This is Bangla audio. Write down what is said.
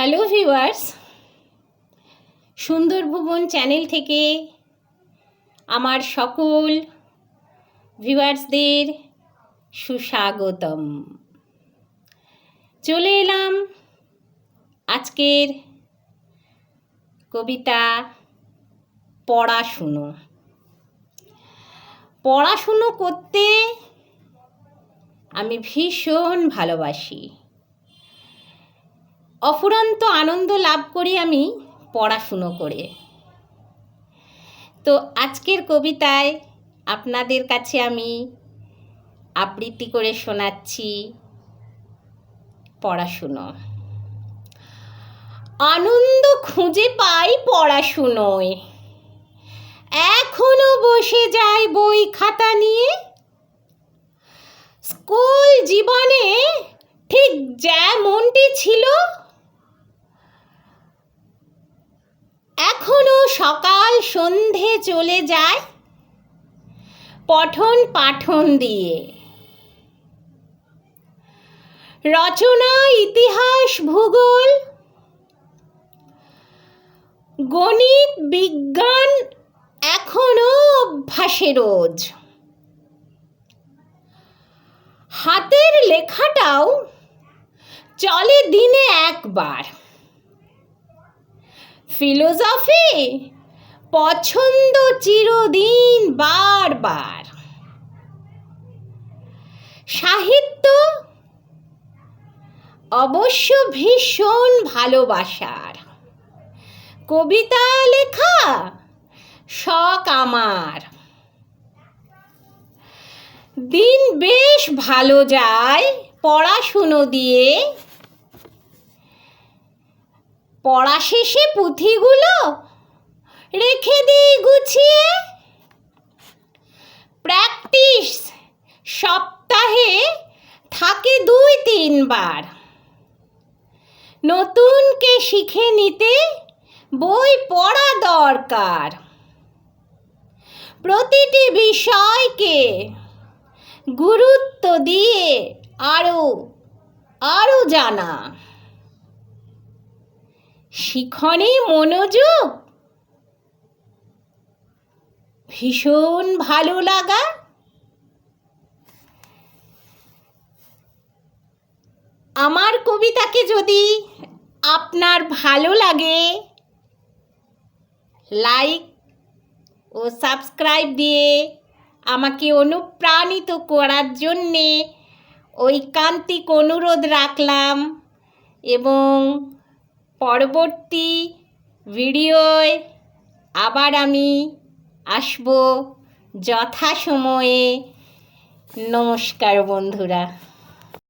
হ্যালো ভিউয়ার্স, সুন্দর ভুবন চ্যানেল থেকে আমার সকল ভিউয়ার্সদের সুস্বাগতম। চলে এলাম আজকের কবিতা পড়াশুনো। পড়াশুনো করতে আমি ভীষণ ভালোবাসি। অফুরন্ত আনন্দ লাভ করি আমি পড়াশুনো করে। তো আজকের কবিতায় আপনাদের কাছে আমি আবৃত্তি করে শোনাচ্ছি পড়াশুনো। আনন্দ খুঁজে পাই পড়াশুনোয়। এখনও বসে যায় বই খাতা নিয়ে। স্কুল জীবনে ঠিক যেমনটি ছিল এখনও সকাল সন্ধে চলে যায় পঠন পাঠন দিয়ে। রচনা, ইতিহাস, ভূগোল, গণিত, বিজ্ঞান এখনও অভ্যাসে রোজ। হাতের লেখাটাও চলে দিনে একবার। ফিলোসফি? পছন্দ চিরদিন বারবার। সাহিত্য? অবশ্য ভীষণ ভালোবাসার। কবিতা, লেখা? শখ আমার। দিন বেশ ভালো যায়, পড়াশুনো দিয়ে পড়া শেষে পুঁথিগুলো রেখে দিই গুছিয়ে। প্র্যাকটিস সপ্তাহে থাকে দুই তিনবার নতুনকে শিখে নিতে বই পড়া দরকার। প্রতিটি বিষয়কে গুরুত্ব দিয়ে আরও আরও জানা। শিখনে মনোযোগ। ভীষণ ভালো লাগা। আমার কবিতাকে যদি আপনার ভালো লাগে, লাইক ও সাবস্ক্রাইব দিয়ে আমাকে অনুপ্রাণিত করার জন্যে ঐকান্তিক অনুরোধ রাখলাম এবং পরবর্তী ভিডিওয় আবার আমি আসব যথাসময়ে। নমস্কার বন্ধুরা।